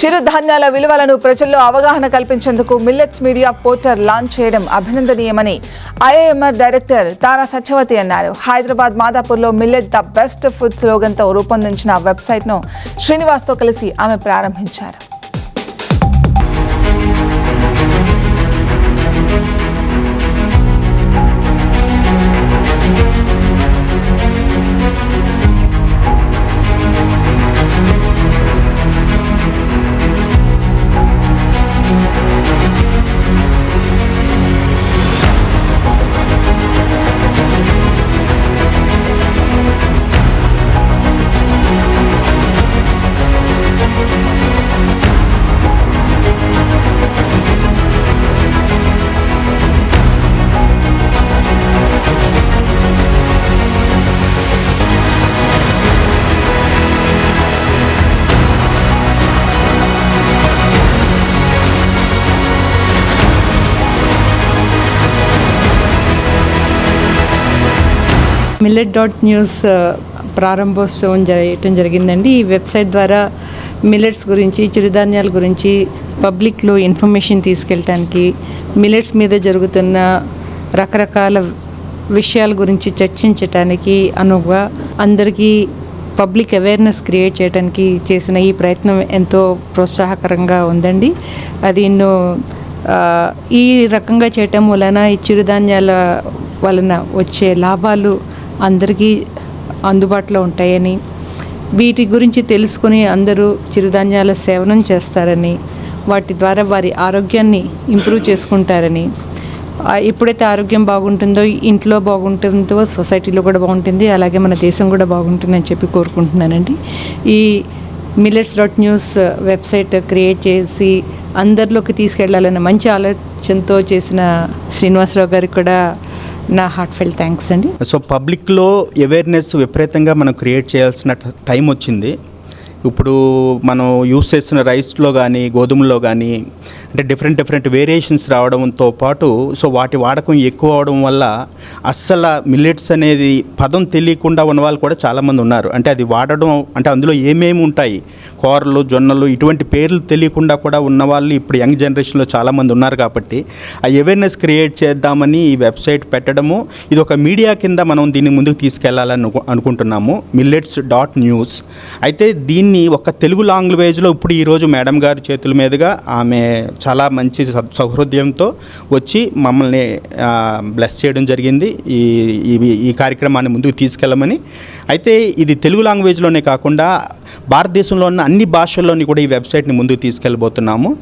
చిరుధాన్యాల విలువలను ప్రజల్లో అవగాహన కల్పించేందుకు మిల్లెట్స్ మీడియా పోర్టల్ లాంచ్ చేయడం అభినందనీయమని ఐఏఎంఆర్ డైరెక్టర్ తారా సత్యవతి అన్నారు. హైదరాబాద్ మాదాపూర్లో మిల్లెట్ ద బెస్ట్ ఫుడ్ స్లోగన్తో రూపొందించిన వెబ్సైట్ను శ్రీనివాస్తో కలిసి ఆమె ప్రారంభించారు. మిల్లెట్ డాట్ న్యూస్ ప్రారంభోత్సవం జరగటం జరిగిందండి. ఈ వెబ్సైట్ ద్వారా మిల్లెట్స్ గురించి చిరుధాన్యాల గురించి పబ్లిక్లో ఇన్ఫర్మేషన్ తీసుకెళ్ళటానికి మిల్లెట్స్ మీద జరుగుతున్న రకరకాల విషయాల గురించి చర్చించటానికి అనువుగా అందరికీ పబ్లిక్ అవేర్నెస్ క్రియేట్ చేయడానికి చేసిన ఈ ప్రయత్నం ఎంతో ప్రోత్సాహకరంగా ఉందండి. అది ఎన్నో ఈ రకంగా చేయటం వలన ఈ చిరుధాన్యాల వలన వచ్చే లాభాలు అందరికీ అందుబాటులో ఉంటాయని వీటి గురించి తెలుసుకుని అందరూ చిరుధాన్యాల సేవనం చేస్తారని వాటి ద్వారా వారి ఆరోగ్యాన్ని ఇంప్రూవ్ చేసుకుంటారని. ఎప్పుడైతే ఆరోగ్యం బాగుంటుందో ఇంట్లో బాగుంటుందో సొసైటీలో కూడా బాగుంటుంది అలాగే మన దేశం కూడా బాగుంటుందని చెప్పి కోరుకుంటున్నానండి. ఈ millets dot news website create చేసి అందరిలోకి తీసుకెళ్ళాలన్న మంచి ఆలోచనతో చేసిన శ్రీనివాసరావు గారికి కూడా నా హార్ట్ ఫెల్ థ్యాంక్స్ అండి. సో పబ్లిక్లో అవేర్నెస్ విపరీతంగా మనం క్రియేట్ చేయాల్సిన ట- టైం వచ్చింది. ఇప్పుడు మనం యూస్ చేస్తున్న రైస్లో కానీ గోధుమలో కానీ అంటే డిఫరెంట్ డిఫరెంట్ వేరియేషన్స్ రావడంతో పాటు సో వాటి వాడకం ఎక్కువ అవడం వల్ల అస్సలు మిల్లెట్స్ అనేది పదం తెలియకుండా ఉన్న వాళ్ళు కూడా చాలామంది ఉన్నారు. అంటే అది వాడడం అంటే అందులో ఏమేమి ఉంటాయి? కూరలు జొన్నలు ఇటువంటి పేర్లు తెలియకుండా కూడా ఉన్న వాళ్ళు ఇప్పుడు యంగ్ జనరేషన్లో చాలామంది ఉన్నారు కాబట్టి ఆ అవేర్నెస్ క్రియేట్ చేద్దామని ఈ వెబ్సైట్ పెట్టడము ఇది ఒక మీడియా కింద మనం దీన్ని ముందుకు తీసుకెళ్ళాలని అనుకుంటున్నాము. మిల్లెట్స్ డాట్ న్యూస్ అయితే దీన్ని ఒక తెలుగు లాంగ్వేజ్లో ఇప్పుడు ఈరోజు మేడం గారి చేతుల మీదుగా ఆమె చాలా మంచి సౌహృదయంతో వచ్చి మమ్మల్ని బ్లెస్ చేయడం జరిగింది. ఈ ఈ- ఈ కార్యక్రమాన్ని ముందుకు తీసుకెళ్ళమని. అయితే ఇది తెలుగు లాంగ్వేజ్లోనే కాకుండా భారతదేశంలో ఉన్న అన్ని భాషల్లోని కూడా ఈ వెబ్సైట్ని ముందుకు తీసుకెళ్ళబోతున్నాము.